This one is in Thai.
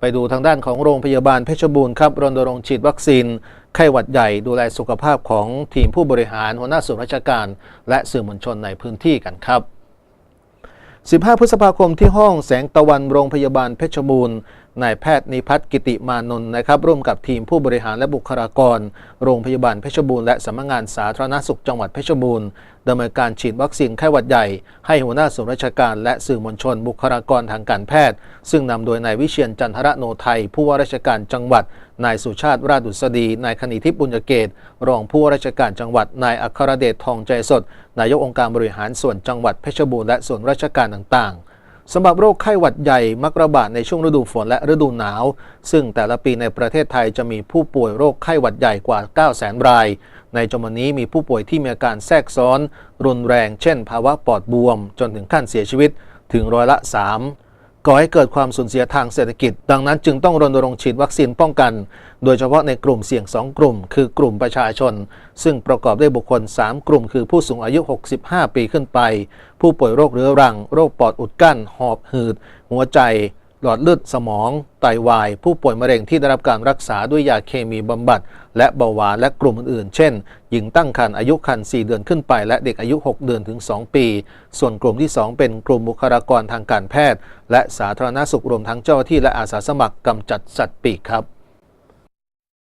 ไปดูทางด้านของโรงพยาบาลเพชรบูรณ์ครับรณรงค์ฉีดวัคซีน ไข้หวัดใหญ่ดูแลสุขภาพของทีมผู้บริหารหัวหน้าส่วนราชการ และสื่อมวลชนในพื้นที่กันครับ 15 พฤษภาคมที่ห้องแสงตะวันโรงพยาบาลเพชรบูรณ์นายแพทย์นิพัฒน์กิติมานนท์นะครับร่วมกับทีมผู้บริหารและบุคลากร โรงพยาบาลเพชรบูรณ์และสำนักงานสาธารณสุขจังหวัดเพชรบูรณ์ดำเนินการฉีดวัคซีนไข้หวัดใหญ่ ให้หัวหน้าส่วนราชการและสื่อมวลชนบุคลากรทางการแพทย์ ซึ่งนำโดยนายวิเชียนจันทระโนไทย ผู้ว่าราชการจังหวัดนายสุชาติราดุษฎีนายคณิทิพย์บุญเกตรองผู้ว่าราชการจังหวัดนายอัครเดชทองใจสด นายกองค์การบริหารส่วนจังหวัดเพชรบูรณ์และส่วนราชการต่างๆ สำหรับโรคไข้หวัดใหญ่มักระบาดในช่วงฤดูฝนและฤดูหนาว ซึ่งแต่ละปีในประเทศไทยจะมีผู้ป่วยโรคไข้หวัดใหญ่กว่า 9 0 0 0 0 0 ราย ในจำนวนนี้มีผู้ป่วยที่มีอาการแทรกซ้อน รุนแรง เช่น ภาวะปอดบวม จนถึงขั้นเสียชีวิตถึงร้อยละ 3 ก่อให้เกิดความสูญเสียทางเศรษฐกิจ ดังนั้นจึงต้องรณรงค์ฉีดวัคซีนป้องกัน โดยเฉพาะในกลุ่มเสี่ยง 2 กลุ่ม คือกลุ่มประชาชน ซึ่งประกอบด้วยบุคคล 3 กลุ่ม คือผู้สูงอายุ 65 ปีขึ้นไป ผู้ป่วยโรคเรื้อรัง โรคปอดอุดกั้น หอบหืด หัวใจ หลอดเลือดสมองไตวาย ผู้ป่วยมะเร็งที่ได้รับการรักษาด้วยยาเคมีบำบัด และเบาหวานและกลุ่มอื่นๆ เช่น หญิงตั้งครรภ์อายุครรภ์4เดือนขึ้นไป และเด็กอายุ 6 เดือนถึง 2 ปี ส่วนกลุ่มที่ 2 เป็นกลุ่มบุคลากรทางการแพทย์ และสาธารณสุขรวมทั้งเจ้าที่และอาสาสมัครกำจัดสัตว์ปีกครับ